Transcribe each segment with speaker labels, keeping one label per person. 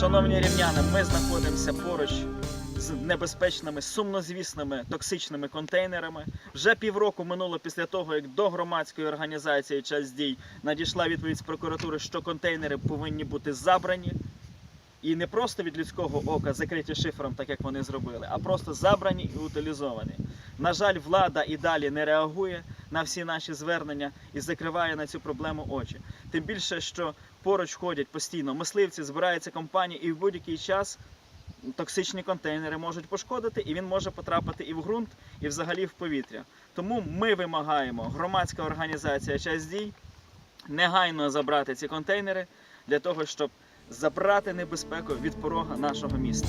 Speaker 1: Шановні рівняни, ми знаходимося поруч з небезпечними, сумнозвісними токсичними контейнерами. Вже півроку минуло після того, як до громадської організації час дій надійшла відповідь з прокуратури, що контейнери повинні бути забрані. І не просто від людського ока закриті шифром, так як вони зробили, а просто забрані і утилізовані. На жаль, влада і далі не реагує на всі наші звернення і закриває на цю проблему очі. Тим більше, що поруч ходять постійно мисливці, збираються компанії, і в будь-який час токсичні контейнери можуть пошкодити, і він може потрапити і в ґрунт, і взагалі в повітря. Тому ми вимагаємо, громадська організація час дій негайно забрати ці контейнери для того, щоб забрати небезпеку від порога нашого міста.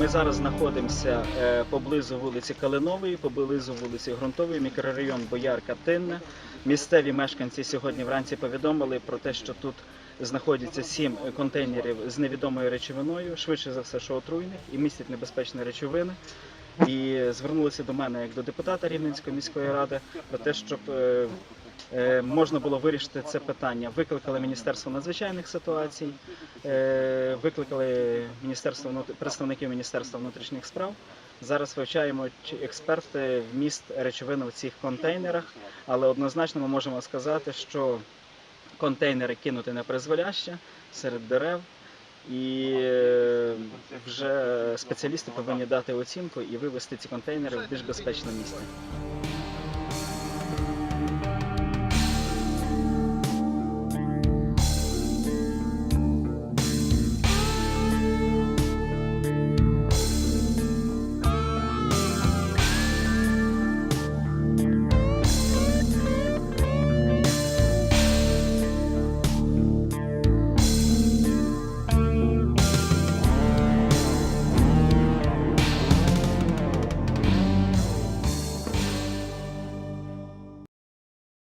Speaker 1: Ми зараз знаходимося е, поблизу вулиці Калинової, поблизу вулиці Грунтової, мікрорайон Боярка Тинне. Місцеві мешканці сьогодні вранці повідомили про те, що тут знаходяться сім контейнерів з невідомою речовиною, швидше за все, що отруйних і містять небезпечні речовини. І звернулися до мене як до депутата Рівненської міської ради про те, щоб е, можна було вирішити це питання. Викликали Міністерство надзвичайних ситуацій, е, викликали міністерство представників Міністерства внутрішніх справ. Зараз вивчаємо експерти вміст речовин у цих контейнерах, але однозначно ми можемо сказати, що контейнери кинути на призволяще серед дерев. І е, вже спеціалісти повинні дати оцінку і вивести ці контейнери в більш безпечне місце.